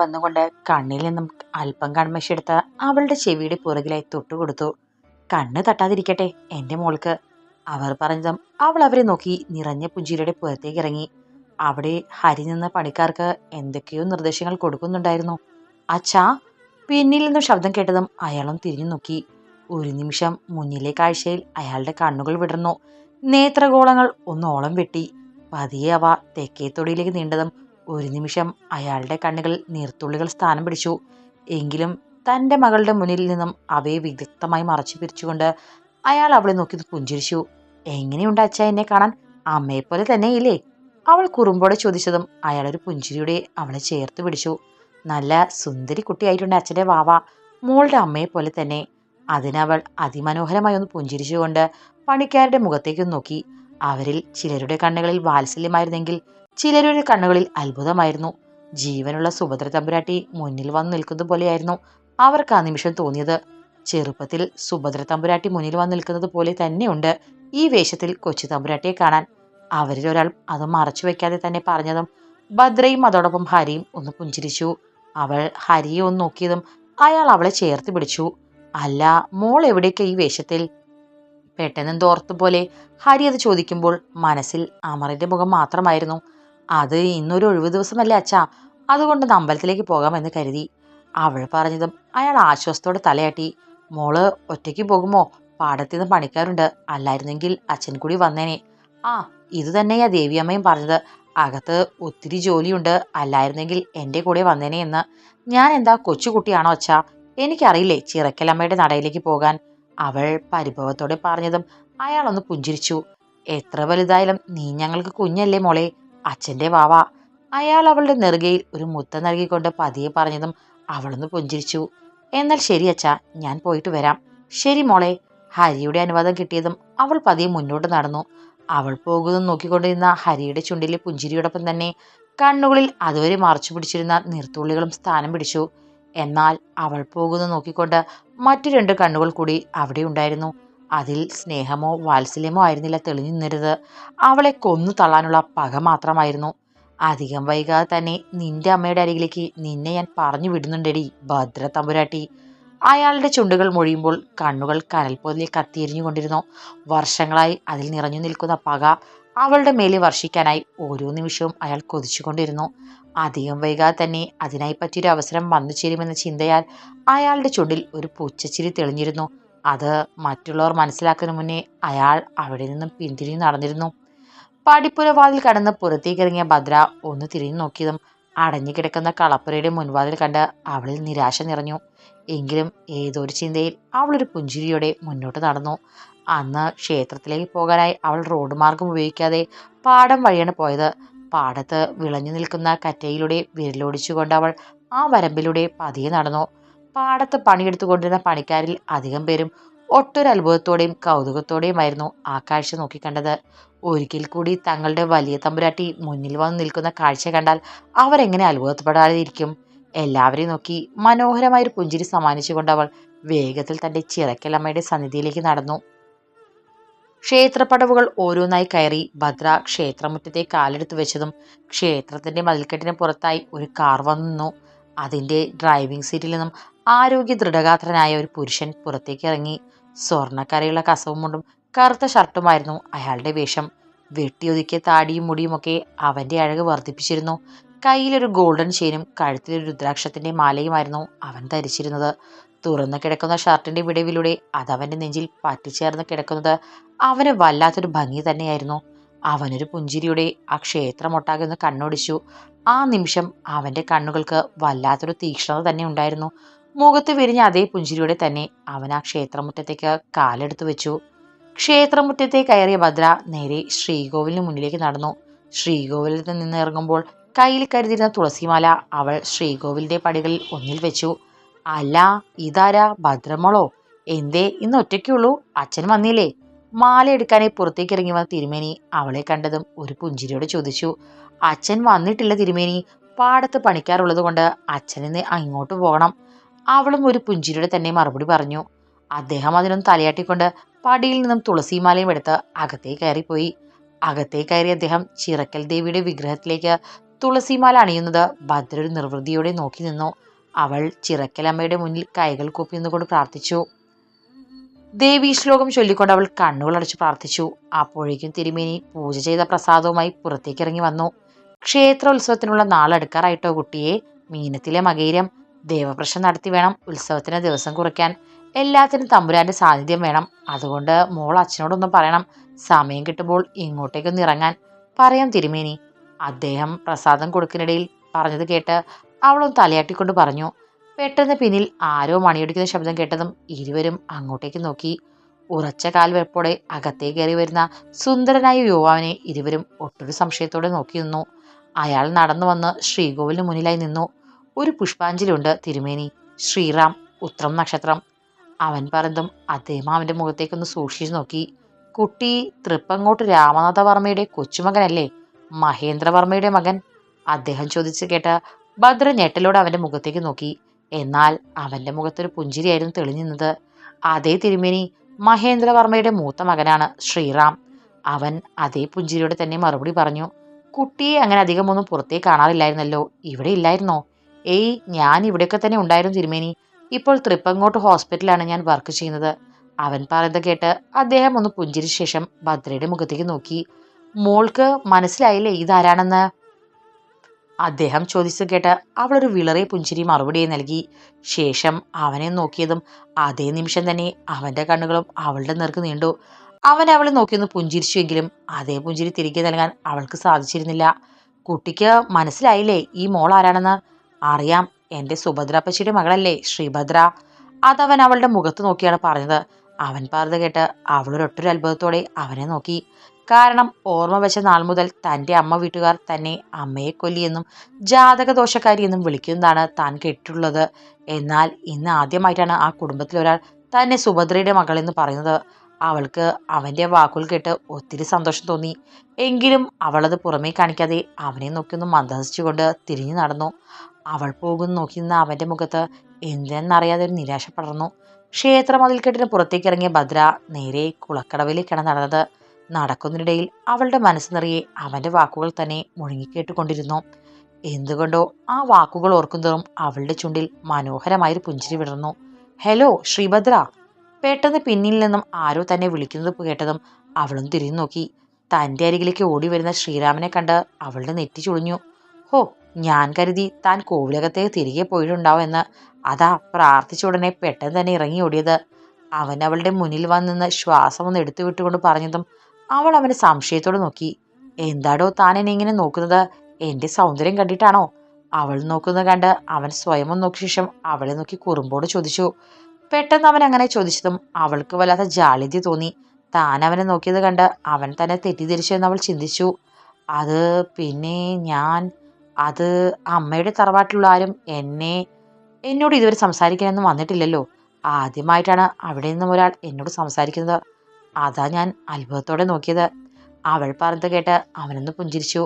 വന്നുകൊണ്ട് കണ്ണിൽ നിന്നും അല്പം കൺമശിയെടുത്ത് അവളുടെ ചെവിയുടെ പുറകിലായി തൊട്ടുകൊടുത്തു കണ്ണ് തട്ടാതിരിക്കട്ടെ എന്റെ മോൾക്ക് അവർ പറഞ്ഞതും അവൾ അവരെ നോക്കി നിറഞ്ഞ പുഞ്ചിരിയുടെ പുറത്തേക്ക് ഇറങ്ങി. അവിടെ ഹരി നിന്ന പണിക്കാർക്ക് എന്തൊക്കെയോ നിർദ്ദേശങ്ങൾ കൊടുക്കുന്നുണ്ടായിരുന്നു. അച്ഛാ പിന്നിൽ നിന്നും ശബ്ദം കേട്ടതും അയാളും തിരിഞ്ഞു നോക്കി. ഒരു നിമിഷം മുന്നിലെ കാഴ്ചയിൽ അയാളുടെ കണ്ണുകൾ വിടർന്നു. നേത്രഗോളങ്ങൾ ഒന്നോളം വെട്ടി. പതിയെ അവ തെക്കേത്തൊടിയിലേക്ക് നീണ്ടതും ഒരു നിമിഷം അയാളുടെ കണ്ണുകൾ നീർത്തുള്ളികൾ സ്ഥാനം പിടിച്ചു. എങ്കിലും തന്റെ മകളുടെ മുന്നിൽ നിന്നും അവയെ വിദഗ്ധമായി മറച്ചു പിരിച്ചുകൊണ്ട് അയാൾ അവളെ നോക്കി പുഞ്ചിരിച്ചു. എങ്ങനെയുണ്ട് അച്ഛ എന്നെ കാണാൻ? അമ്മയെപ്പോലെ തന്നെ ഇല്ലേ അവൾ കുറുമ്പോടെ ചോദിച്ചതും അയാൾ ഒരു പുഞ്ചിരിയുടെ അവളെ ചേർത്ത് പിടിച്ചു. നല്ല സുന്ദരി കുട്ടിയായിട്ടുണ്ട് അച്ഛന്റെ വാവ. മോളുടെ അമ്മയെ പോലെ തന്നെ. അതിനവൾ അതിമനോഹരമായി ഒന്ന് പുഞ്ചിരിച്ചുകൊണ്ട് പണിക്കാരുടെ മുഖത്തേക്ക് നോക്കി. അവരിൽ ചിലരുടെ കണ്ണുകളിൽ വാത്സല്യമായിരുന്നെങ്കിൽ ചിലരുടെ കണ്ണുകളിൽ അത്ഭുതമായിരുന്നു. ജീവനുള്ള സുഭദ്ര തമ്പുരാട്ടി മുന്നിൽ വന്നു നിൽക്കുന്നത് പോലെയായിരുന്നു അവർക്ക് ആ നിമിഷം തോന്നിയത്. ചെറുപ്പത്തിൽ സുഭദ്ര തമ്പുരാട്ടി മുന്നിൽ വന്നു നിൽക്കുന്നത് പോലെ തന്നെയുണ്ട് ഈ വേഷത്തിൽ കൊച്ചു തമ്പുരാട്ടിയെ കാണാൻ. അവരിൽ ഒരാൾ അത് മറച്ചു വെക്കാതെ തന്നെ പറഞ്ഞതും ഭദ്രയും അതോടൊപ്പം ഹരിയും ഒന്ന് പുഞ്ചിരിച്ചു. അവൾ ഹരിയെ ഒന്ന് നോക്കിയതും അയാൾ അവളെ ചേർത്ത് പിടിച്ചു. അല്ല മോൾ എവിടേക്ക് ഈ വേഷത്തിൽ? പെട്ടെന്ന് തോർത്തുപോലെ ഹരി അത് ചോദിക്കുമ്പോൾ മനസ്സിൽ അമറിന്റെ മുഖം മാത്രമായിരുന്നു. അത് ഇന്നൊരു ഒഴിവ് ദിവസമല്ലേ അച്ഛാ? അതുകൊണ്ട് അമ്പലത്തിലേക്ക് പോകാമെന്ന് കരുതി. അവൾ പറഞ്ഞതും അയാൾ ആശ്വാസത്തോടെ തലയാട്ടി. മോൾ ഒറ്റയ്ക്ക് പോകുമോ? പാടത്തു നിന്ന് പണിക്കാറുണ്ട് അല്ലായിരുന്നെങ്കിൽ അച്ഛൻ കൂടി വന്നേനെ. ആ ഇത് തന്നെയാ ദേവിയമ്മയും പറഞ്ഞത്. അകത്ത് ഒത്തിരി ജോലിയുണ്ട്. അല്ലായിരുന്നെങ്കിൽ എന്റെ കൂടെ വന്നേനെ എന്ന്. ഞാൻ എന്താ കൊച്ചുകുട്ടിയാണോ അച്ഛാ? എനിക്കറിയില്ലേ ചിറക്കലമ്മയുടെ നടയിലേക്ക് പോകാൻ. അവൾ പരിഭവത്തോടെ പറഞ്ഞതും അയാളൊന്ന് പുഞ്ചിരിച്ചു. എത്ര വലുതായാലും നീ ഞങ്ങൾക്ക് കുഞ്ഞല്ലേ മോളെ. അച്ഛന്റെ വാവ. അയാൾ അവളുടെ നെറുകയിൽ ഒരു മുത്തം നൽകിക്കൊണ്ട് പതിയെ പറഞ്ഞതും അവളൊന്ന് പുഞ്ചിരിച്ചു. എന്നാൽ ശരി അച്ഛാ ഞാൻ പോയിട്ട് വരാം. ശരി മോളെ. ഹരിയുടെ അനുവാദം കിട്ടിയതും അവൾ പതിയെ മുന്നോട്ട് നടന്നു. അവൾ പോകുന്നത് നോക്കിക്കൊണ്ടിരുന്ന ഹരിയുടെ ചുണ്ടിലെ പുഞ്ചിരിയോടൊപ്പം തന്നെ കണ്ണുകളിൽ അതുവരെ മറച്ചു പിടിച്ചിരുന്ന നീർത്തുള്ളികളും സ്ഥാനം പിടിച്ചു. എന്നാൽ അവൾ പോകുന്നത് നോക്കിക്കൊണ്ട് മറ്റു രണ്ട് കണ്ണുകൾ കൂടി അവിടെ ഉണ്ടായിരുന്നു. അതിൽ സ്നേഹമോ വാത്സല്യമോ ആയിരുന്നില്ല തെളിഞ്ഞു നിന്നരുത് അവളെ കൊന്നു തള്ളാനുള്ള പക മാത്രമായിരുന്നു. അധികം വൈകാതെ തന്നെ നിന്റെ അമ്മയുടെ അരികിലേക്ക് നിന്നെ ഞാൻ പറഞ്ഞു വിടുന്നുണ്ടടി ഭദ്ര തമ്പുരാട്ടി അയാളുടെ ചുണ്ടുകൾ മൊഴിയുമ്പോൾ കണ്ണുകൾ കനൽ പോലെ കത്തിയെരിഞ്ഞുകൊണ്ടിരുന്നു വർഷങ്ങളായി അതിൽ നിറഞ്ഞു നിൽക്കുന്ന പക അവളുടെ മേലെ വർഷിക്കാനായി ഓരോ നിമിഷവും അയാൾ കൊതിച്ചുകൊണ്ടിരുന്നു അധികം വൈകാതെ തന്നെ അതിനായി പറ്റിയൊരു അവസരം വന്നു ചേരുമെന്ന ചിന്തയാൽ അയാളുടെ ചുണ്ടിൽ ഒരു പൂച്ചച്ചിരി തെളിഞ്ഞിരുന്നു. അത് മറ്റുള്ളവർ മനസ്സിലാക്കുന്നതിന് മുന്നേ അയാൾ അവിടെ നിന്നും പിന്തിരിഞ്ഞു നടന്നിരുന്നു. പടിപ്പുരവാതിൽ കടന്ന് പുറത്തേക്കിറങ്ങിയ ഭദ്ര ഒന്ന് തിരിഞ്ഞു നോക്കിയതും അടഞ്ഞു കിടക്കുന്ന കളപ്പുരയുടെ മുൻവാതിൽ കണ്ട് അവളിൽ നിരാശ നിറഞ്ഞു. എങ്കിലും ഏതൊരു ചിന്തയിൽ അവളൊരു പുഞ്ചിരിയോടെ മുന്നോട്ട് നടന്നു. അന്ന് ക്ഷേത്രത്തിലേക്ക് പോകാനായി അവൾ റോഡ് മാർഗം ഉപയോഗിക്കാതെ പാടം വഴിയാണ് പോയത്. പാടത്ത് വിളഞ്ഞു നിൽക്കുന്ന കറ്റയിലൂടെ വിരലോടിച്ചുകൊണ്ട് അവൾ ആ വരമ്പിലൂടെ പതിയെ നടന്നു. പാടത്ത് പണിയെടുത്തുകൊണ്ടിരുന്ന പണിക്കാരിൽ അധികം പേരും ഒട്ടൊരു അത്ഭുതത്തോടെയും കൗതുകത്തോടെയുമായിരുന്നു ആ കാഴ്ച നോക്കിക്കണ്ടത്. ഒരിക്കൽ കൂടി തങ്ങളുടെ വലിയ തമ്പുരാട്ടി മുന്നിൽ വന്ന് നിൽക്കുന്ന കാഴ്ച കണ്ടാൽ അവരെങ്ങനെ അത്ഭുതപ്പെടാതിരിക്കും? എല്ലാവരെയും നോക്കി മനോഹരമായ ഒരു പുഞ്ചിരി സമ്മാനിച്ചുകൊണ്ട് അവൾ വേഗത്തിൽ തന്റെ ചിറക്കലമ്മയുടെ സന്നിധിയിലേക്ക് നടന്നു. ക്ഷേത്രപ്പടവുകൾ ഓരോന്നായി കയറി ഭദ്ര ക്ഷേത്രമുറ്റത്തെ കാലെടുത്ത് വെച്ചതും ക്ഷേത്രത്തിന്റെ മതിൽക്കെട്ടിന് പുറത്തായി ഒരു കാർ വന്നു. അതിന്റെ ഡ്രൈവിംഗ് സീറ്റിൽ നിന്നും ആരോഗ്യ ദൃഢഗാത്രനായ ഒരു പുരുഷൻ പുറത്തേക്ക് ഇറങ്ങി. സ്വർണക്കരയുള്ള കസവും മുണ്ടും കറുത്ത ഷർട്ടുമായിരുന്നു അയാളുടെ വേഷം. വെട്ടിയൊതുക്കിയ താടിയും മുടിയുമൊക്കെ അവന്റെ അഴക് വർദ്ധിപ്പിച്ചിരുന്നു. കയ്യിലൊരു ഗോൾഡൻ ചെയിനും കഴുത്തിലൊരു രുദ്രാക്ഷത്തിന്റെ മാലയുമായിരുന്നു അവൻ ധരിച്ചിരുന്നത്. തുറന്നു കിടക്കുന്ന ഷർട്ടിന്റെ വിടവിലൂടെ അതവന്റെ നെഞ്ചിൽ പറ്റിച്ചേർന്ന് കിടക്കുന്നത് അവന് വല്ലാത്തൊരു ഭംഗി തന്നെയായിരുന്നു. അവനൊരു പുഞ്ചിരിയുടെ ആ ക്ഷേത്രമൊട്ടാകെ ഒന്ന് കണ്ണോടിച്ചു. ആ നിമിഷം അവന്റെ കണ്ണുകൾക്ക് വല്ലാത്തൊരു തീക്ഷ്ണത തന്നെ ഉണ്ടായിരുന്നു. മുഖത്ത് വിരിഞ്ഞ അതേ പുഞ്ചിരിയോടെ തന്നെ അവൻ ആ ക്ഷേത്രമുറ്റത്തേക്ക് കാലെടുത്തു വെച്ചു. ക്ഷേത്രമുറ്റത്തെ കയറിയ ഭദ്ര നേരെ ശ്രീകോവിലിന് മുന്നിലേക്ക് നടന്നു. ശ്രീകോവിലിൽ നിന്ന് ഇറങ്ങുമ്പോൾ കയ്യിൽ കരുതിയിരുന്ന തുളസിമാല അവൾ ശ്രീകോവിലിന്റെ പടികളിൽ ഒന്നിൽ വെച്ചു. അല്ല ഇതാരാ? ഭദ്രമോളോ? എന്തേ? ഇന്ന് ഒറ്റയ്ക്കുള്ളൂ അച്ഛൻ വന്നില്ലേ? മാല എടുക്കാനായി പുറത്തേക്ക് ഇറങ്ങി വന്ന തിരുമേനി അവളെ കണ്ടതും ഒരു പുഞ്ചിരിയോട് ചോദിച്ചു. അച്ഛൻ വന്നിട്ടില്ല തിരുമേനി. പാടത്ത് പണിക്കാറുള്ളത് കൊണ്ട് അച്ഛനിന്ന് അങ്ങോട്ട് പോകണം. അവളും ഒരു പുഞ്ചിരിയുടെ തന്നെ മറുപടി പറഞ്ഞു. അദ്ദേഹം അതിനൊന്ന് തലയാട്ടിക്കൊണ്ട് പടിയിൽ നിന്നും തുളസിമാലയും എടുത്ത് അകത്തേ കയറിപ്പോയി. അകത്തേ കയറി അദ്ദേഹം ചിറക്കൽ ദേവിയുടെ വിഗ്രഹത്തിലേക്ക് തുളസിമാല അണിയുന്നത് ഭദ്രൊരു നിർവൃതിയോടെ നോക്കി നിന്നു. അവൾ ചിറക്കൽ അമ്മയുടെ മുന്നിൽ കൈകൾ കൂപ്പി നിന്നുകൊണ്ട് പ്രാർത്ഥിച്ചു. ദേവി ശ്ലോകം ചൊല്ലിക്കൊണ്ട് അവൾ കണ്ണുകൾ അടച്ചു പ്രാർത്ഥിച്ചു. അപ്പോഴേക്കും തിരുമേനി പൂജ ചെയ്ത പ്രസാദവുമായി പുറത്തേക്ക് ഇറങ്ങി വന്നു. ക്ഷേത്രോത്സവത്തിനുള്ള നാളെടുക്കാറായിട്ടോ കുട്ടിയെ? മീനത്തിലെ മകയിരം ദേവപ്രശ്നം നടത്തി വേണം. ഉത്സവത്തിന് ദിവസം കുറിക്കാൻ എല്ലാത്തിനും തമ്പുരാന്റെ സാന്നിധ്യം വേണം. അതുകൊണ്ട് മോൾ അച്ഛനോടൊന്നും പറയണം. സമയം കിട്ടുമ്പോൾ ഇങ്ങോട്ടേക്കൊന്ന് ഇറങ്ങാൻ. പറയാം തിരുമേനി. അദ്ദേഹം പ്രസാദം കൊടുക്കുന്നിടയിൽ പറഞ്ഞത് കേട്ട് അവളൊന്ന് തലയാട്ടിക്കൊണ്ട് പറഞ്ഞു. പെട്ടെന്ന് പിന്നിൽ ആരോ മണിയടിക്കുന്ന ശബ്ദം കേട്ടതും ഇരുവരും അങ്ങോട്ടേക്ക് നോക്കി. ഉറച്ച കാൽ വെപ്പോടെ അകത്തേ കയറി വരുന്ന സുന്ദരനായ യുവാവിനെ ഇരുവരും ഒട്ടൊരു സംശയത്തോടെ നോക്കി നിന്നു. അയാൾ നടന്നു വന്ന് ശ്രീകോവിലിന് മുന്നിലായി നിന്നു. ഒരു പുഷ്പാഞ്ജലിയുണ്ട് തിരുമേനി. ശ്രീറാം ഉത്രം നക്ഷത്രം. അവൻ പറഞ്ഞതും അദ്ദേഹം അവന്റെ മുഖത്തേക്കൊന്ന് സൂക്ഷിച്ചു നോക്കി. കുട്ടി തൃപ്പങ്ങോട്ട് രാമനാഥവർമ്മയുടെ കൊച്ചുമകനല്ലേ? മഹേന്ദ്രവർമ്മയുടെ മകൻ? അദ്ദേഹം ചോദിച്ചു കേട്ട ഭദ്ര ഞെട്ടലോടെ അവന്റെ മുഖത്തേക്ക് നോക്കി. എന്നാൽ അവന്റെ മുഖത്തൊരു പുഞ്ചിരിയായിരുന്നു തെളിഞ്ഞിരുന്നത് അതേ തിരുമേനി മഹേന്ദ്രവർമ്മയുടെ മൂത്ത മകനാണ് ശ്രീറാം. അവൻ അതേ പുഞ്ചിരിയോടെ തന്നെ മറുപടി പറഞ്ഞു. കുട്ടിയെ അങ്ങനെ അധികമൊന്നും പുറത്തേക്ക് കാണാറില്ലായിരുന്നല്ലോ. ഇവിടെ ഇല്ലായിരുന്നോ? ഏയ് ഞാൻ ഇവിടെയൊക്കെ തന്നെ ഉണ്ടായിരുന്നു തിരുമേനി. ഇപ്പോൾ തൃപ്പങ്ങോട്ട് ഹോസ്പിറ്റലാണ് ഞാൻ വർക്ക് ചെയ്യുന്നത്. അവൻ പറയുന്നത് കേട്ട് അദ്ദേഹം ഒന്ന് പുഞ്ചിരിച്ച ശേഷം ഭദ്രയുടെ മുഖത്തേക്ക് നോക്കി. മോൾക്ക് മനസ്സിലായില്ലേ ഇതാരാണെന്ന്? അദ്ദേഹം ചോദിച്ചത് കേട്ട് അവളൊരു വിളറിയ പുഞ്ചിരി മറുപടി നൽകി. ശേഷം അവനെ നോക്കിയതും അതേ നിമിഷം തന്നെ അവന്റെ കണ്ണുകളും അവളുടെ നേർക്ക് നീണ്ടു. അവൻ അവളെ നോക്കിയൊന്ന് പുഞ്ചിരിച്ചുവെങ്കിലും അതേ പുഞ്ചിരി തിരികെ നൽകാൻ അവൾക്ക് സാധിച്ചിരുന്നില്ല. കുട്ടിക്ക് മനസ്സിലായില്ലേ ഈ മോൾ ആരാണെന്ന്? അറിയാം എന്റെ സുഭദ്രപ്പച്ചിയുടെ മകളല്ലേ ശ്രീഭദ്ര. അതവൻ അവളുടെ മുഖത്ത് നോക്കിയാണ് പറഞ്ഞത്. അവൻ പറഞ്ഞത് കേട്ട് അവളൊരൊട്ടൊരു അത്ഭുതത്തോടെ അവനെ നോക്കി. കാരണം ഓർമ്മ വെച്ച നാൾ മുതൽ തന്റെ അമ്മ വീട്ടുകാർ തന്നെ അമ്മയെ കൊല്ലിയെന്നും ജാതകദോഷക്കാരി എന്നും വിളിക്കുന്നതാണ് താൻ കേട്ടിട്ടുള്ളത്. എന്നാൽ ഇന്ന് ആദ്യമായിട്ടാണ് ആ കുടുംബത്തിലൊരാൾ തന്നെ സുഭദ്രയുടെ മകളെന്ന് പറയുന്നത്. അവൾക്ക് അവന്റെ വാക്കുകൾ കേട്ട് ഒത്തിരി സന്തോഷം തോന്നി. എങ്കിലും അവളത് പുറമേ കാണിക്കാതെ അവനെ നോക്കിയൊന്ന് മന്ദഹസിച്ചുകൊണ്ട് തിരിഞ്ഞു നടന്നു. അവൾ പോകുന്നു നോക്കിയിരുന്ന അവന്റെ മുഖത്ത് എന്തെന്നറിയാതെ ഒരു നിരാശ പടർന്നു. ക്ഷേത്ര പുറത്തേക്ക് ഇറങ്ങിയ ഭദ്ര നേരെ കുളക്കടവിലേക്കാണ് നടന്നത് നടക്കുന്നതിനിടയിൽ അവളുടെ മനസ്സ് നിറയെ അവന്റെ വാക്കുകൾ തന്നെ മുഴുങ്ങിക്കേട്ടുകൊണ്ടിരുന്നു. എന്തുകൊണ്ടോ ആ വാക്കുകൾ ഓർക്കുന്നതും അവളുടെ ചുണ്ടിൽ മനോഹരമായൊരു പുഞ്ചിരി വിടർന്നു. ഹലോ ശ്രീഭദ്ര. പെട്ടെന്ന് പിന്നിൽ നിന്നും ആരോ തന്നെ വിളിക്കുന്നത് കേട്ടതും അവളും തിരിഞ്ഞു നോക്കി തന്റെ അരികിലേക്ക് ഓടി വരുന്ന ശ്രീരാമനെ കണ്ട് അവളുടെ നെറ്റി ചുളിഞ്ഞു. ഹോ ഞാൻ കരുതി താൻ കോവിലകത്തേക്ക് തിരികെ പോയിട്ടുണ്ടാവുമെന്ന് അതാ പ്രാർത്ഥിച്ച ഉടനെ പെട്ടെന്ന് തന്നെ ഇറങ്ങി ഓടിയത്. അവൻ അവളുടെ മുന്നിൽ വന്നിന്ന് ശ്വാസം ഒന്ന് എടുത്തു വിട്ടുകൊണ്ട് പറഞ്ഞതും അവൾ അവനെ സംശയത്തോടെ നോക്കി. എന്താടോ താൻ എന്നെ ഇങ്ങനെ നോക്കുന്നത്? എന്റെ സൗന്ദര്യം കണ്ടിട്ടാണോ? അവൾ നോക്കുന്നത് കണ്ട് അവൻ സ്വയം നോക്കിയ ശേഷം അവളെ നോക്കി കുറുമ്പോട് ചോദിച്ചു. പെട്ടെന്ന് അവൻ അങ്ങനെ ചോദിച്ചതും അവൾക്ക് വല്ലാത്ത ജാളിത്യ തോന്നി. താൻ അവനെ നോക്കിയത് കണ്ട് അവൻ തന്നെ തെറ്റിദ്ധരിച്ചു എന്ന് അവൾ ചിന്തിച്ചു. അത് പിന്നെ ഞാൻ അത് അമ്മയുടെ തറവാട്ടിലുള്ള ആരും എന്നെ എന്നോട് ഇതുവരെ സംസാരിക്കാനൊന്നും വന്നിട്ടില്ലല്ലോ. ആദ്യമായിട്ടാണ് അവിടെ നിന്നും ഒരാൾ എന്നോട് സംസാരിക്കുന്നത്. അതാ ഞാൻ അത്ഭുതത്തോടെ നോക്കിയത്. അവൾ പറഞ്ഞത് കേട്ട് അവനൊന്ന് പുഞ്ചിരിച്ചു.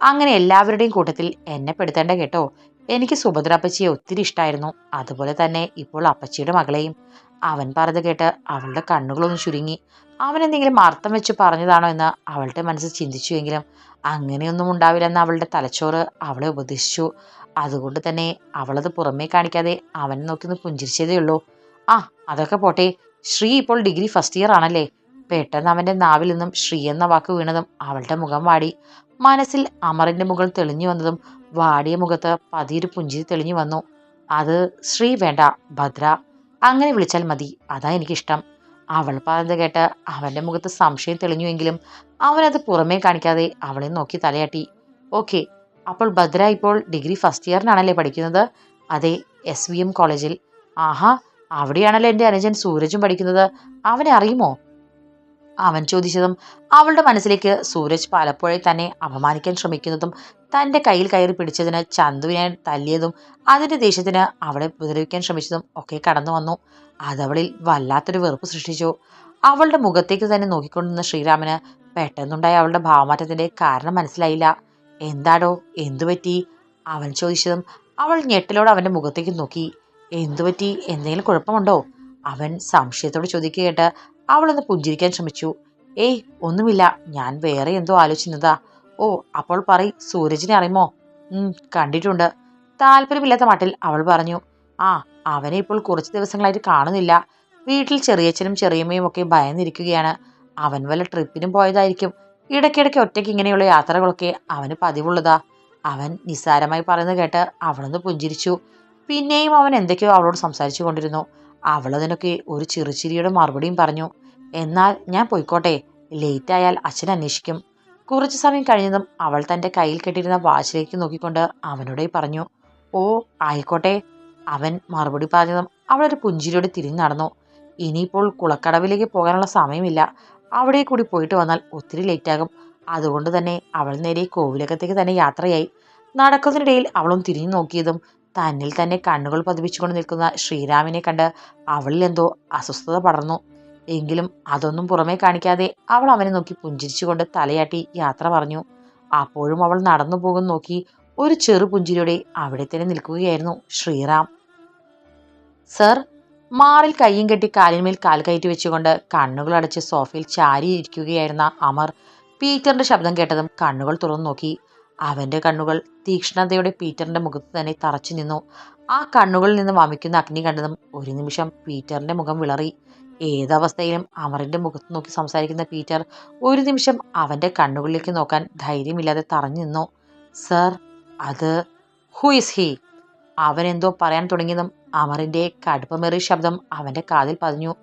അങ്ങനെ എല്ലാവരുടെയും കൂട്ടത്തിൽ എന്നെ പെടുത്തേണ്ട കേട്ടോ. എനിക്ക് സുഭദ്ര അപ്പച്ചിയെ ഒത്തിരി ഇഷ്ടമായിരുന്നു അതുപോലെ തന്നെ ഇപ്പോൾ അപ്പച്ചിയുടെ മകളെയും. അവൻ പറഞ്ഞത് കേട്ട് അവളുടെ കണ്ണുകളൊന്ന് ചുരുങ്ങി. അവൻ എന്തെങ്കിലും അർത്ഥം വെച്ച് പറഞ്ഞതാണോ എന്ന് അവളുടെ മനസ്സ് ചിന്തിച്ചുവെങ്കിലും അങ്ങനെയൊന്നും ഉണ്ടാവില്ലെന്ന് അവളുടെ തലച്ചോറ് അവളെ ഉപദേശിച്ചു. അതുകൊണ്ട് തന്നെ അവളത് പുറമേ കാണിക്കാതെ അവൻ നോക്കി ഒന്ന് പുഞ്ചിരിച്ചതേ ഉള്ളൂ. ആ അതൊക്കെ പോട്ടെ. ശ്രീ ഇപ്പോൾ ഡിഗ്രി ഫസ്റ്റ് ഇയർ ആണല്ലേ? പെട്ടെന്ന് അവന്റെ നാവിൽ നിന്നും ശ്രീ എന്ന വാക്ക് വീണതും അവളുടെ മുഖം വാടി. മനസ്സിൽ അമറിന്റെ മുകൾ തെളിഞ്ഞു വന്നതും വാടിയ മുഖത്ത് പതിയൊരു പുഞ്ചിരി തെളിഞ്ഞു വന്നു. അത് ശ്രീ വേണ്ട ഭദ്ര. അങ്ങനെ വിളിച്ചാൽ മതി. അതാ എനിക്കിഷ്ടം. അവൾ പറഞ്ഞത് കേട്ട് അവന്റെ മുഖത്ത് സംശയം തെളിഞ്ഞുവെങ്കിലും അവനത് പുറമേ കാണിക്കാതെ അവളെ നോക്കി തലയാട്ടി. ഓക്കെ അപ്പോൾ ഭദ്ര ഇപ്പോൾ ഡിഗ്രി ഫസ്റ്റ് ഇയറിനാണല്ലേ പഠിക്കുന്നത്? അതെ എസ് വി എം കോളേജിൽ. ആഹാ അവിടെയാണല്ലോ എന്റെ അനുജൻ സൂരജും പഠിക്കുന്നത്? അവനെ അറിയുമോ? അവൻ ചോദിച്ചതും അവളുടെ മനസ്സിലേക്ക് സൂരജ് പലപ്പോഴെ തന്നെ അപമാനിക്കാൻ ശ്രമിക്കുന്നതും തന്റെ കയ്യിൽ കയറി പിടിച്ചതിന് ചന്തുവിനെ തല്ലിയതും അതിന്റെ ദേഷ്യത്തിന് അവളെ ഉപദ്രവിക്കാൻ ശ്രമിച്ചതും ഒക്കെ കടന്നു വന്നു. അതവളിൽ വല്ലാത്തൊരു വെറുപ്പ് സൃഷ്ടിച്ചു. അവളുടെ മുഖത്തേക്ക് തന്നെ നോക്കിക്കൊണ്ടിരുന്ന ശ്രീരാമന് പെട്ടെന്നുണ്ടായ അവളുടെ ഭാവമാറ്റത്തിന്റെ കാരണം മനസ്സിലായില്ല. എന്താടോ എന്തുപറ്റി അവൻ ചോദിച്ചതും അവൾ ഞെട്ടലോടെ അവന്റെ മുഖത്തേക്ക് നോക്കി. എന്തുപറ്റി എന്തെങ്കിലും കുഴപ്പമുണ്ടോ? അവൻ സംശയത്തോട് ചോദിക്കുക കേട്ട് അവളൊന്ന് പുഞ്ചിരിക്കാൻ ശ്രമിച്ചു. ഏയ് ഒന്നുമില്ല. ഞാൻ വേറെ എന്തോ ആലോചിക്കുന്നതാ ഓ അപ്പോൾ പറയ്. സൂരജിനെ അറിയുമോ? കണ്ടിട്ടുണ്ട്. താല്പര്യമില്ലാത്ത മട്ടിൽ അവൾ പറഞ്ഞു. ആ അവനെ ഇപ്പോൾ കുറച്ച് ദിവസങ്ങളായിട്ട് കാണുന്നില്ല. വീട്ടിൽ ചെറിയച്ഛനും ചെറിയമ്മയും ഒക്കെ ഭയന്നിരിക്കുകയാണ്. അവൻ വല്ല ട്രിപ്പിനും പോയതായിരിക്കും. ഇടയ്ക്കിടയ്ക്ക് ഒറ്റയ്ക്ക് ഇങ്ങനെയുള്ള യാത്രകളൊക്കെ അവന് പതിവുള്ളതാ. അവൻ നിസ്സാരമായി പറയുന്നത് കേട്ട് അവളൊന്ന് പുഞ്ചിരിച്ചു. പിന്നെയും അവൻ എന്തൊക്കെയോ അവളോട് സംസാരിച്ചു കൊണ്ടിരുന്നു. അവളതിനൊക്കെ ഒരു ചെറുചിരിയുടെ മറുപടിയും പറഞ്ഞു. എന്നാൽ ഞാൻ പോയിക്കോട്ടെ ലേറ്റ് ആയാൽ അച്ഛൻ അന്വേഷിക്കും. കുറച്ച് സമയം കഴിഞ്ഞതും അവൾ തന്റെ കയ്യിൽ കെട്ടിയിരുന്ന വാച്ചിലേക്ക് നോക്കിക്കൊണ്ട് അവനോട് പറഞ്ഞു ഓ ആയിക്കോട്ടെ. അവൻ മറുപടി പറഞ്ഞതും അവളൊരു പുഞ്ചിരിയോടെ തിരിഞ്ഞു നടന്നു. ഇനിയിപ്പോൾ കുളക്കടവിലേക്ക് പോകാനുള്ള സമയമില്ല. അവിടെ കൂടി പോയിട്ട് വന്നാൽ ഒത്തിരി ലേറ്റാകും അതുകൊണ്ട് തന്നെ അവൾ നേരെ കോവിലകത്തേക്ക് തന്നെ യാത്രയായി. നടക്കുന്നതിനിടയിൽ അവളും തിരിഞ്ഞു നോക്കിയതും തന്നിൽ തന്നെ കണ്ണുകൾ പതിപ്പിച്ചുകൊണ്ട് നിൽക്കുന്ന ശ്രീരാമിനെ കണ്ട് അവളിൽ എന്തോ അസ്വസ്ഥത പടർന്നു. എങ്കിലും അതൊന്നും പുറമേ കാണിക്കാതെ അവൾ അവനെ നോക്കി പുഞ്ചിരിച്ചുകൊണ്ട് തലയാട്ടി യാത്ര പറഞ്ഞു. അപ്പോഴും അവൾ നടന്നു പോകുന്ന നോക്കി ഒരു ചെറു പുഞ്ചിരിയോടെ അവിടെ തന്നെ നിൽക്കുകയായിരുന്നു ശ്രീറാം. സർ മാറിൽ കയ്യും കെട്ടി കാലിന്മേൽ കാൽ കയറ്റി വെച്ചുകൊണ്ട് കണ്ണുകൾ അടച്ച് സോഫയിൽ ചാരി ഇരിക്കുകയായിരുന്ന അമർ പീറ്ററിന്റെ ശബ്ദം കേട്ടതും കണ്ണുകൾ തുറന്നു നോക്കി. അവന്റെ കണ്ണുകൾ തീക്ഷ്ണതയോടെ പീറ്ററിന്റെ മുഖത്ത് തന്നെ തറച്ചു നിന്നു. ആ കണ്ണുകളിൽ നിന്ന് വമിക്കുന്ന അഗ്നി കണ്ടതും ഒരു നിമിഷം പീറ്ററിന്റെ മുഖം വിളറി. ഏതവസ്ഥയിലും അമറിന്റെ മുഖത്ത് നോക്കി സംസാരിക്കുന്ന പീറ്റർ ഒരു നിമിഷം അവന്റെ കണ്ണുകളിലേക്ക് നോക്കാൻ ധൈര്യമില്ലാതെ തറഞ്ഞു നിന്നു. സർ അത് ഹു ഇസ് ഹി? അവൻ എന്തോ പറയാൻ തുടങ്ങിയതും അമറിന്റെ കടുപ്പമേറിയ ശബ്ദം അവന്റെ കാതിൽ പതിഞ്ഞു.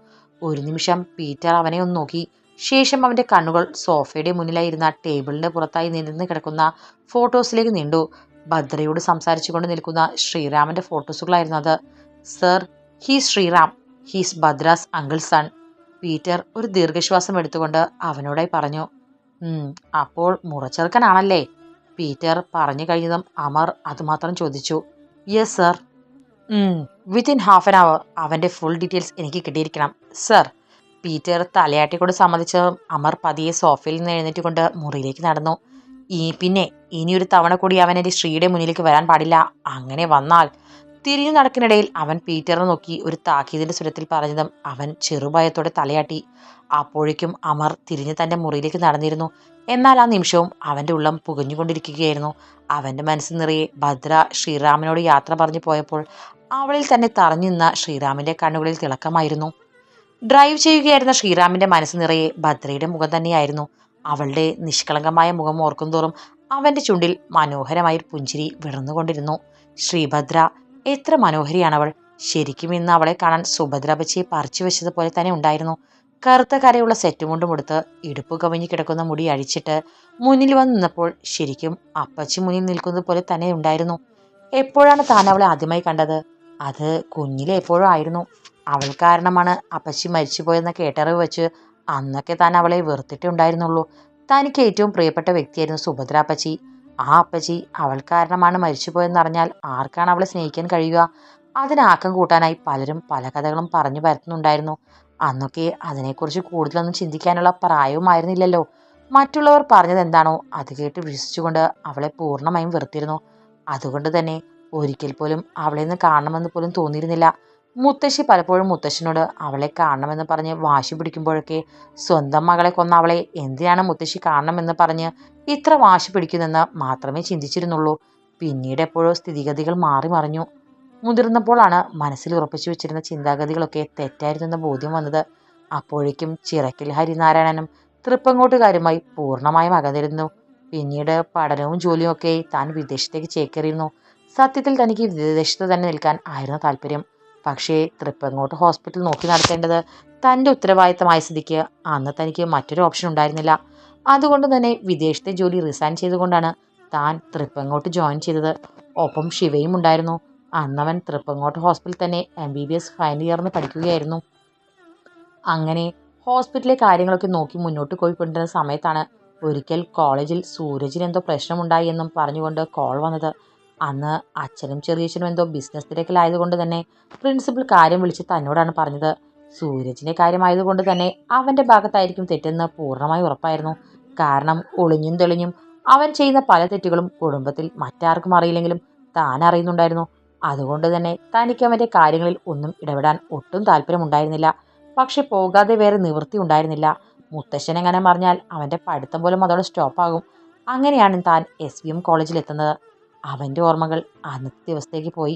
ഒരു നിമിഷം പീറ്റർ അവനെ ഒന്ന് നോക്കി. ശേഷം അവന്റെ കണ്ണുകൾ സോഫയുടെ മുന്നിലായിരുന്ന ടേബിളിന്റെ പുറത്തായി നിരന്ന് കിടക്കുന്ന ഫോട്ടോസിലേക്ക് നീണ്ടു. ഭദ്രയോട് സംസാരിച്ചുകൊണ്ട് നിൽക്കുന്ന ശ്രീരാമന്റെ ഫോട്ടോസുകളായിരുന്നു അത്. Sir he Sreeram. He's Bhadra's uncle son. Peter ഒരു ദീർഘശ്വാസം എടുത്തുകൊണ്ട് അവനോടായി പറഞ്ഞു അപ്പോൾ മുറച്ചെറുക്കനാണല്ലേ? പീറ്റർ പറഞ്ഞു കഴിഞ്ഞതും അമർ അതുമാത്രം ചോദിച്ചു yes sir. Within half an hour അവന്റെ ഫുൾ ഡീറ്റെയിൽസ് എനിക്ക് കിട്ടിയിരിക്കണം. സർ പീറ്റർ തലയാട്ടിക്കൊണ്ട് സമ്മതിച്ച് അമർ പതിയെ സോഫയിൽ നിന്ന് എഴുന്നേറ്റ് കൊണ്ട് മുറിയിലേക്ക് നടന്നു. ഈ പിന്നെ ഇനിയൊരു തവണ കൂടി അവൻ എന്റെ ശ്രീയുടെ മുന്നിലേക്ക് വരാൻ പാടില്ല. അങ്ങനെ വന്നാൽ തിരിഞ്ഞു നടക്കിനിടയിൽ അവൻ പീറ്ററിനെ നോക്കി ഒരു താക്കീതിന്റെ സ്വരത്തിൽ പറഞ്ഞതും അവൻ ചെറുഭയത്തോടെ തലയാട്ടി. അപ്പോഴേക്കും അമർ തിരിഞ്ഞ് തന്റെ മുറിയിലേക്ക് നടന്നിരുന്നു. എന്നാൽ ആ നിമിഷവും അവന്റെ ഉള്ളം പുകഞ്ഞുകൊണ്ടിരിക്കുകയായിരുന്നു. അവന്റെ മനസ്സ് നിറയെ ഭദ്ര ശ്രീറാമിനോട് യാത്ര പറഞ്ഞു പോയപ്പോൾ അവളിൽ തന്നെ തറഞ്ഞു നിന്ന ശ്രീറാമിന്റെ കണ്ണുകളിൽ തിളക്കമായിരുന്നു. ഡ്രൈവ് ചെയ്യുകയായിരുന്ന ശ്രീറാമിന്റെ മനസ്സ് നിറയെ ഭദ്രയുടെ മുഖം തന്നെയായിരുന്നു. അവളുടെ നിഷ്കളങ്കമായ മുഖം ഓർക്കുന്തോറും അവന്റെ ചുണ്ടിൽ മനോഹരമായ ഒരു പുഞ്ചിരി വിടർന്നുകൊണ്ടിരുന്നു. ശ്രീഭദ്ര എത്ര മനോഹരിയാണവൾ. ശരിക്കും ഇന്ന് അവളെ കാണാൻ സുഭദ്രപച്ചയെ പറിച്ചു വെച്ചതുപോലെ തന്നെ ഉണ്ടായിരുന്നു. കറുത്ത കരയുള്ള സെറ്റും കൊണ്ടും എടുത്ത് ഇടുപ്പ് കവിഞ്ഞു കിടക്കുന്ന മുടി അഴിച്ചിട്ട് മുന്നിൽ വന്ന് നിന്നപ്പോൾ ശരിക്കും അപ്പച്ചി മുന്നിൽ നിൽക്കുന്നത് പോലെ തന്നെ ഉണ്ടായിരുന്നു. എപ്പോഴാണ് താൻ അവളെ ആദ്യമായി കണ്ടത്? അത് കുഞ്ഞിലെ എപ്പോഴും ആയിരുന്നു. അവൾ കാരണമാണ് അപ്പച്ചി മരിച്ചുപോയെന്ന കേട്ടറിവ് വെച്ച് അന്നൊക്കെ താൻ അവളെ വെറുത്തിട്ടുണ്ടായിരുന്നുള്ളൂ. തനിക്ക് ഏറ്റവും പ്രിയപ്പെട്ട വ്യക്തിയായിരുന്നു സുഭദ്ര അപ്പച്ചി. ആ അപ്പച്ചി അവൾ കാരണമാണ് മരിച്ചുപോയെന്നറിഞ്ഞാൽ ആർക്കാണ് അവളെ സ്നേഹിക്കാൻ കഴിയുക? അതിനാക്കം കൂട്ടാനായി പലരും പല കഥകളും പറഞ്ഞു പരത്തുന്നുണ്ടായിരുന്നു. അന്നൊക്കെ അതിനെക്കുറിച്ച് കൂടുതലൊന്നും ചിന്തിക്കാനുള്ള പ്രായവുമായിരുന്നില്ലല്ലോ. മറ്റുള്ളവർ പറഞ്ഞത് എന്താണോ അത് കേട്ട് വിശ്വസിച്ചുകൊണ്ട് അവളെ പൂർണമായും വെറുത്തിരുന്നു. അതുകൊണ്ട് തന്നെ ഒരിക്കൽ പോലും അവളെ ഒന്ന് കാണണമെന്ന് പോലും തോന്നിയിരുന്നില്ല. മുത്തശ്ശി പലപ്പോഴും മുത്തശ്ശനോട് അവളെ കാണണമെന്ന് പറഞ്ഞ് വാശി പിടിക്കുമ്പോഴൊക്കെ സ്വന്തം മകളെ കൊന്ന അവളെ എന്തിനാണ് മുത്തശ്ശി കാണണമെന്ന് പറഞ്ഞ് ഇത്ര വാശി പിടിക്കുന്നെന്ന് മാത്രമേ ചിന്തിച്ചിരുന്നുള്ളൂ. പിന്നീട് എപ്പോഴോ സ്ഥിതിഗതികൾ മാറി മറിഞ്ഞു. മുതിർന്നപ്പോഴാണ് മനസ്സിൽ ഉറപ്പിച്ചു വെച്ചിരുന്ന ചിന്താഗതികളൊക്കെ തെറ്റായിരുന്നെന്ന ബോധ്യം വന്നത്. അപ്പോഴേക്കും ചിറക്കിൽ ഹരിനാരായണനും തൃപ്പങ്ങോട്ടുകാരുമായി പൂർണമായും അകന്നിരുന്നു പിന്നീട് പഠനവും ജോലിയും ഒക്കെ താൻ വിദേശത്തേക്ക് ചേക്കേറിയിരുന്നു. സത്യത്തിൽ തനിക്ക് വിദേശത്ത് തന്നെ നിൽക്കാൻ ആയിരുന്നു താല്പര്യം. പക്ഷേ തൃപ്പങ്ങോട്ട് ഹോസ്പിറ്റൽ നോക്കി നടത്തേണ്ടത് തന്റെ ഉത്തരവാദിത്തമായ സ്ഥിതിക്ക് അന്ന് തനിക്ക് മറ്റൊരു ഓപ്ഷൻ ഉണ്ടായിരുന്നില്ല. അതുകൊണ്ട് തന്നെ വിദേശത്തെ ജോലി റിസൈൻ ചെയ്തുകൊണ്ടാണ് താൻ തൃപ്പങ്ങോട്ട് ജോയിൻ ചെയ്തത്. ഒപ്പം ശിവയും ഉണ്ടായിരുന്നു. അന്നവൻ തൃപ്പങ്ങോട്ട് ഹോസ്പിറ്റലിൽ തന്നെ M B B S final ഇയറിന് പഠിക്കുകയായിരുന്നു. അങ്ങനെ ഹോസ്പിറ്റലിലെ കാര്യങ്ങളൊക്കെ നോക്കി മുന്നോട്ട് പോയിക്കൊണ്ടിരുന്ന സമയത്താണ് ഒരിക്കൽ കോളേജിൽ സൂരജിന് എന്തോ പ്രശ്നമുണ്ടായി എന്നും പറഞ്ഞുകൊണ്ട് കോൾ വന്നത്. അന്ന് അച്ഛനും ചെറിയച്ഛനും എന്തോ ബിസിനസ് തിരക്കിലായതുകൊണ്ട് തന്നെ പ്രിൻസിപ്പൽ കാര്യം വിളിച്ച് തന്നോടാണ് പറഞ്ഞത്. സൂരജിന്റെ കാര്യമായതുകൊണ്ട് തന്നെ അവന്റെ ഭാഗത്തായിരിക്കും തെറ്റെന്ന് പൂർണമായി ഉറപ്പായിരുന്നു. കാരണം ഒളിഞ്ഞും തെളിഞ്ഞും അവൻ ചെയ്യുന്ന പല തെറ്റുകളും കുടുംബത്തിൽ മറ്റാർക്കും അറിയില്ലെങ്കിലും താൻ അറിയുന്നുണ്ടായിരുന്നു. അതുകൊണ്ട് തന്നെ തനിക്ക് അവന്റെ കാര്യങ്ങളിൽ ഒന്നും ഇടപെടാൻ ഒട്ടും താല്പര്യമുണ്ടായിരുന്നില്ല. പക്ഷെ പോകാതെ വേറെ നിവൃത്തി ഉണ്ടായിരുന്നില്ല. മുത്തശ്ശൻ എങ്ങനെ പറഞ്ഞാൽ അവന്റെ പഠിത്തം പോലും അതോടെ സ്റ്റോപ്പാകും അങ്ങനെയാണ് താൻ എസ് വി എം കോളേജിൽ എത്തുന്നത്. അവന്റെ ഓർമ്മകൾ അന്നത്തെ ദിവസത്തേക്ക് പോയി.